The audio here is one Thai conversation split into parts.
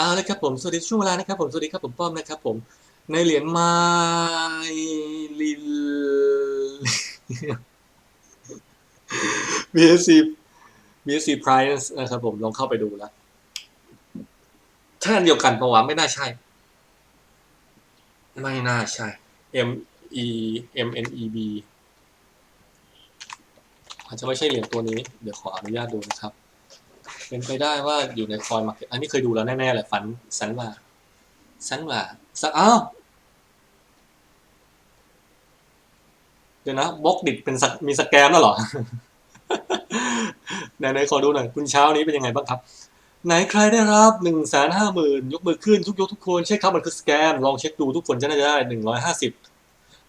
เอาเลยครับผมสวัสดีช่วงเวลานะครับผมสวัสดีครับผมป้อมนะครับผมในเหรียญไม้ลิล BSC BSC Price นะครับผมลองเข้าไปดูแล้วถ้าอันเดียวกันปะวะไม่น่าใช่ ไม่น่าใช่ M E M N E B อาจจะไม่ใช่เหรียญตัวนี้ เดี๋ยวขออนุญาตดูนะครับ เป็นไปได้ว่าอยู่ในคอยมาร์เก็ตอันนี้เคยดูแล้วแน่ๆเลยฝันสันว่าสันว่าสักอ้าวเดี๋ยวนะบล็อกดิดเป็นมีสแกมแล้วเหรอไหนๆขอดูหน่อยคุณเช้านี้เป็นยังไงบ้างครับ ไหนใครได้รับหนึ่งแสนห้าหมื่นยกมือขึ้นทุกยกทุกคนใช่ครับมันคือสแกมลองเช็คดูทุกคนจะน่าจะได้หนึ่งร้อยห้าสิบ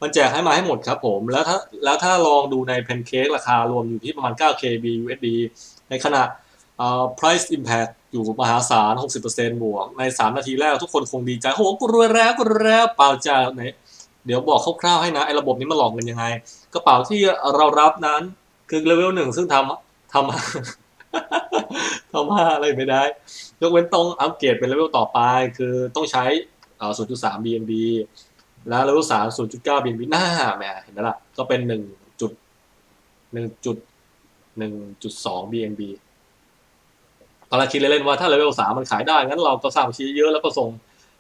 มันแจกให้มาให้หมดครับผม แล้วถ้าแล้วถ้าลองดูในเพนเค้กราคารวมอยู่ที่ประมาณ 9k BUSD ในขณะ price impact อยู่มหาศาล 60%บวก ใน 3 นาทีแรกทุกคนคงดีใจโอ้โหกูรวยแล้วกูรวยแล้วเปล่าจ้าไหนเดี๋ยวบอกคร่าวๆให้นะ ไอ้ระบบนี้มันหลอกเงินยังไง กระเป๋าที่เรารับนั้นคือเลเวลหนึ่งซึ่งทำทำทำมาอะไรไม่ได้ ยกเว้นต้องอัปเกรดเป็นเลเวลต่อไป คือต้องใช้ 0.3 BNB แล้วเลเวลสาม0.9 BNB หน้าแหมเห็นไหมล่ะ ก็เป็น1จุด1จุด1.2 BNB ตอนแรกคิดเล่นๆว่าถ้าเลเวลสามมันขายได้งั้นเราก็สร้างบัญชีเยอะแล้วก็ส่ง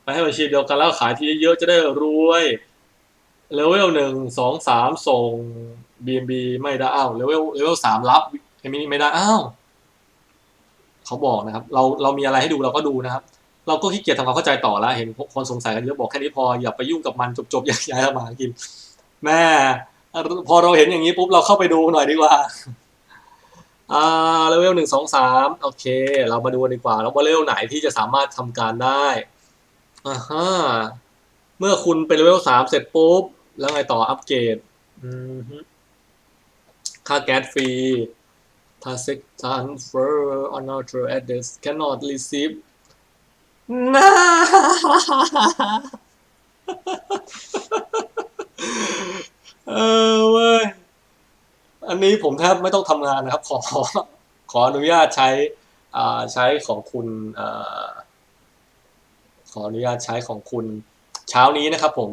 ไปให้บัญชีเดียวกันแล้วขายทีเยอะๆจะได้รวยเลเวลหนึ่งสองสามส่ง BNB ไม่ได้อ้าวเลเวลเลเวลสามรับเอมินี่ไม่ได้อ้าวเขาบอกนะครับ เราเรามีอะไรให้ดูเราก็ดูนะครับ เราก็ขี้เกียจทำความเข้าใจต่อแล้ว เห็นคนสงสัยกันเยอะบอกแค่นี้พออย่าไปยุ่งกับมันจบๆอยาย้ายมากิน แม่พอเราเห็นอย่างนี้ปุ๊บเราเข้าไปดูหน่อยดีกว่า อ่าเลเวลหนึ่งสองสามโอเค เรามาดูดีกว่าแล้วว่าเลเวลไหนที่จะสามารถทำการได้อ่าฮะเมื่อคุณเป็นเลเวลสามเสร็จปุ๊บ แล้วไงต่ออัปเกรดอืค่าแก๊สฟรี Task transfer on our address cannot receive น่า เออเว้ย อั นี้ผมแทบไม่ต้องทำงานนะครับ ขอขออนุญาตใช้อ่าใช้ของคุณอขออนุญาตใช้ของคุณเช้านี้นะครับ ผม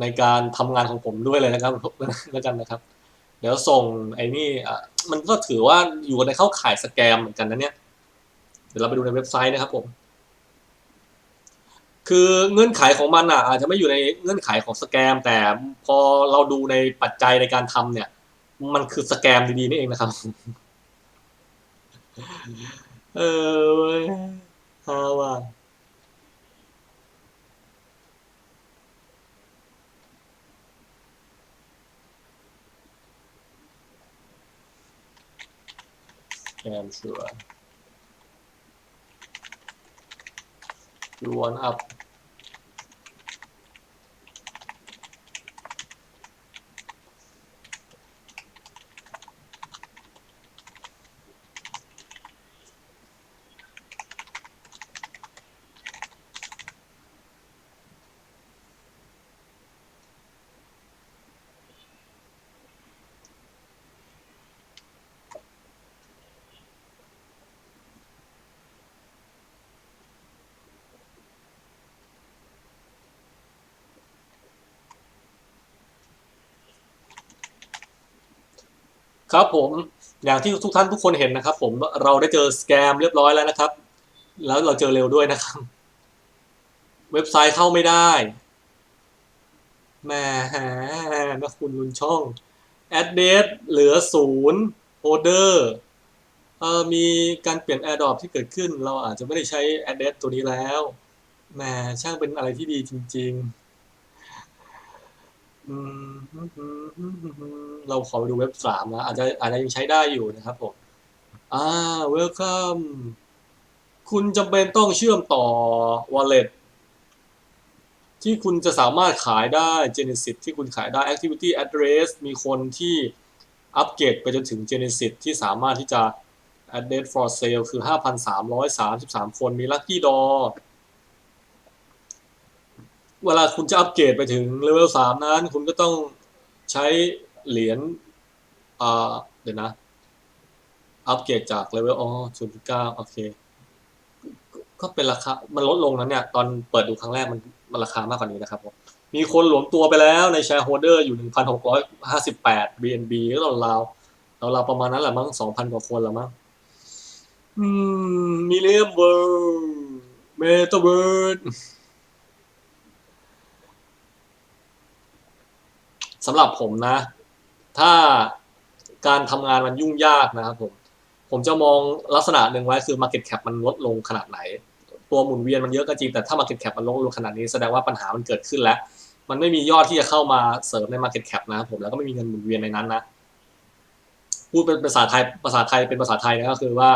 ในการทำงานของผมด้วยเลยนะครับแล้วกันนะครับ เดี๋ยวส่งไอ้นี่มันก็ถือว่าอยู่ในเข้าข่ายสแกมเหมือนกันนะเนี่ยเดี๋ยวเราไปดูในเว็บไซต์นะครับผม คือเงื่อนไขของมันอะอาจจะไม่อยู่ในเงื่อนไขของสแกม แต่พอเราดูในปัจจัยในการทำเนี่ย มันคือสแกมดีๆนี่เองนะครับ เออเว้ยฮาว่าสแกมชัวร์ you want up ครับผมอย่างที่ทุกท่านทุกคนเห็นนะครับ ผมเราได้เจอสแกมเรียบร้อยแล้วนะครับ แล้วเราเจอเร็วด้วยนะครับ เว็บไซต์เข้าไม่ได้แหมนะคุณลุนช่อง address เหลือศูนย์ order เออมีการเปลี่ยน AirDrop ที่เกิดขึ้น เราอาจจะไม่ได้ใช้ address ตัวนี้แล้วแหมช่างเป็นอะไรที่ดีจริง ๆ เราขอไปดูเว็บสามนะอาจจะอาจจะยังใช้ได้อยู่นะครับผมอ่า welcome คุณจำเป็นต้องเชื่อมต่อ wallet ที่คุณจะสามารถขายได้ Genesis ที่คุณขายได้ activity address มีคนที่อัปเกรดไปจนถึง Genesis ที่สามารถที่จะ address for sale คือ 5,333 คนมี lucky door เวลาคุณจะอัปเกรดไปถึงเลเวลสามนั้น คุณก็ต้องใช้เหรียญอ่าเดี๋ยวนะ อัปเกรดจากเลเวลอ๋อศูนย์จุดเก้าโอเค ก็เป็นราคา มันลดลงนั้นเนี่ย ตอนเปิดดูครั้งแรกมันมันราคามากกว่านี้นะครับผมมีคนหลวมตัวไปแล้วในแชร์โฮลเดอร์อยู่ 1,658 BNB ก็ราวๆเราเราๆประมาณนั้นแหละมั้ง 2,000 กว่าคนละมั้งอืมมิเลียมเวิร์เมตาเวิร์ สำหรับผมนะ ถ้าการทำงานมันยุ่งยากนะครับผมผมจะมองลักษณะหนึ่งไว้คือ Market Cap มันลดลงขนาดไหน ตัวหมุนเวียนมันเยอะก็จริงแต่ถ้า Market Cap มันลดลงขนาดนี้แสดงว่าปัญหามันเกิดขึ้นแล้ว มันไม่มียอดที่จะเข้ามาเสริมใน Market Cap นะครับผมแล้วก็ไม่มีเงินหมุนเวียนในนั้นนะพูดเป็นภาษาไทยภาษาไทยเป็นภาษาไทยนะก็คือว่า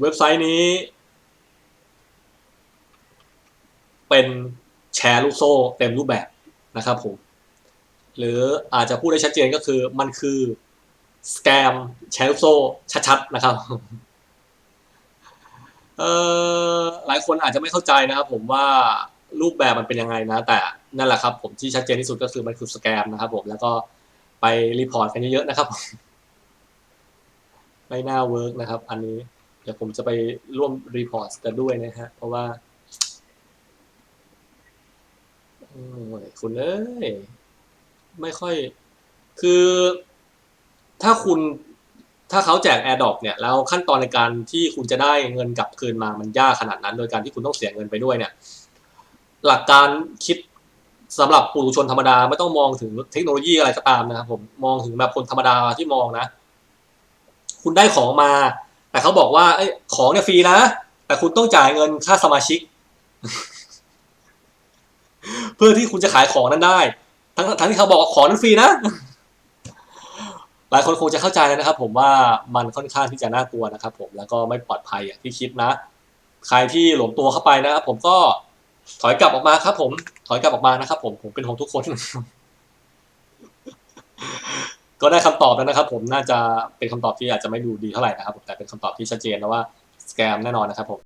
เว็บไซต์นี้ เป็นแชร์ลูกโซ่เต็มรูปแบบนะครับผม หรืออาจจะพูดได้ชัดเจนก็คือมันคือสแกมแชร์ลูกโซ่ชัดๆนะครับเออหลายคนอาจจะไม่เข้าใจนะครับ ผมว่ารูปแบบมันเป็นยังไงนะ แต่นั่นแหละครับ ผมที่ชัดเจนที่สุดก็คือมันคือสแกมนะครับ ผมแล้วก็ไปรีพอร์ตกันเยอะๆนะครับไม่น่าเวิร์กนะครับ อันนี้เดี๋ยวผมจะไปร่วมรีพอร์ตกันด้วยนะฮะเพราะว่าโอ้ยคุณเอ้ย ไม่ค่อย คือถ้าคุณถ้าเขาแจก AirDrop เนี่ยแล้วขั้นตอนในการที่คุณจะได้เงินกลับคืนมามันยากขนาดนั้น โดยการที่คุณต้องเสียเงินไปด้วยเนี่ย หลักการคิดสำหรับปุถุชนธรรมดาไม่ต้องมองถึงเทคโนโลยีอะไรก็ตามนะครับผมมองถึงแบบคนธรรมดาที่มองนะ คุณได้ของมา แต่เขาบอกว่าเอ้ของเนี่ยฟรีนะ แต่คุณต้องจ่ายเงินค่าสมาชิก เพื่อที่คุณจะขายของนั้นได้ ทั้งทั้งที่เขาบอกว่าขอนั้นฟรีนะ หลายคนคงจะเข้าใจแล้วนะครับ ผมว่ามันค่อนข้างที่จะน่ากลัวนะครับ ผมแล้วก็ไม่ปลอดภัยอย่างที่คิดนะ ใครที่หลวมตัวเข้าไปนะครับผมก็ถอยกลับออกมาครับ ผม ถอยกลับออกมานะครับ ผมผมเป็นของทุกคน ก็ได้คำตอบแล้วนะครับ ผมน่าจะเป็นคำตอบที่อาจจะไม่ดูดีเท่าไหร่นะครับผมแต่เป็นคำตอบที่ชัดเจนแล้วว่าสแกมแน่นอนนะครับผม